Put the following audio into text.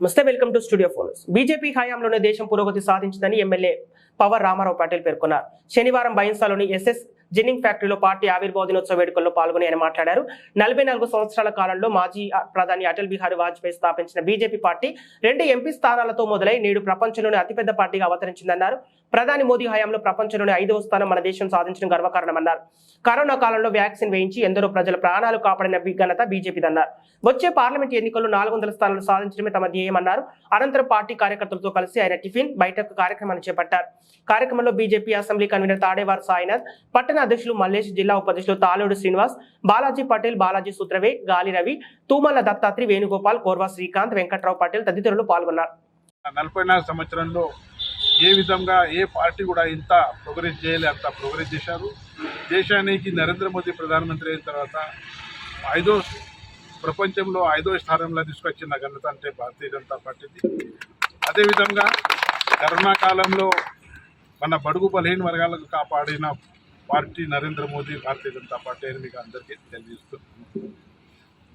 నమస్తే welcome to studio phones BJP హయాంలోనే దేశం పురోగతి సాధించిందని ఎమ్మెల్యే పవర్ రామారావు పాటిల్ పేర్కొన్నారు. శనివారం బైన్సాలోని ఎస్ఎస్ జిన్నింగ్ ఫ్యాక్టరీలో పార్టీ ఆవిర్భావ దినోత్సవ వేడుకల్లో పాల్గొని ఆయన మాట్లాడారు. నలభై నాలుగు సంవత్సరాల కాలంలో మాజీ ప్రధాని అటల్ బిహారీ వాజ్పేయి స్థాపించిన బీజేపీ పార్టీ రెండు ఎంపీ స్థానాలతో మొదలై నేడు ప్రపంచంలోని అతిపెద్ద పార్టీగా అవతరించిందన్నారు. ప్రధాని మోదీ హయాంలో ప్రపంచంలోని ఐదవ స్థానం మన దేశం సాధించడం గర్వకారణమన్నారు. కరోనా కాలంలో వ్యాక్సిన్ వేయించి ఎందరో ప్రజల ప్రాణాలు కాపాడిన ఘనత బీజేపీదన్నారు. వచ్చే పార్లమెంట్ ఎన్నికల్లో నాలుగు వందల స్థానాలు సాధించడమే తమ ధ్యేయమన్నారు. అనంతరం పార్టీ కార్యకర్తలతో కలిసి ఆయన టిఫిన్ బయటకు కార్యక్రమాన్ని చేపట్టారు. కార్యక్రమంలో BJP assembly convener Tadewar Sainath పట్టణ అధ్యక్షులు మల్లేష్ జిల్లా ఉపాధ్యక్షులు తాలోడు శ్రీనివాస్ బాలాజీ పటేల్ బాలాజీ సూత్రవే గాలి రవి తూమల దత్తాత్రి వేణుగోపాల్ కోర్వా శ్రీకాంత్ వెంకట్రావు పటేల్ తదితరులు పాల్గొన్నారు. నలభై నాలుగు సంవత్సరంలో ఏ విధంగా ఏ పార్టీ కూడా ఇంత ప్రోగ్రెస్ చేయలే అంత ప్రోగ్రెస్ చేశారు. దేశానికి నరేంద్ర మోదీ ప్రధానమంత్రి అయిన తర్వాత ఐదో ప్రపంచంలో ఐదో స్థానంలో తీసుకొచ్చిన ఘనత అంటే భారతీయ జనతా పార్టీది. అదేవిధంగా కరోనా కాలంలో మన బడుగు బలహీన వర్గాలకు కాపాడిన పార్టీ నరేంద్ర మోదీ భారతీయ జనతా పార్టీ అని మీకు అందరికీ తెలియజేస్తున్నాను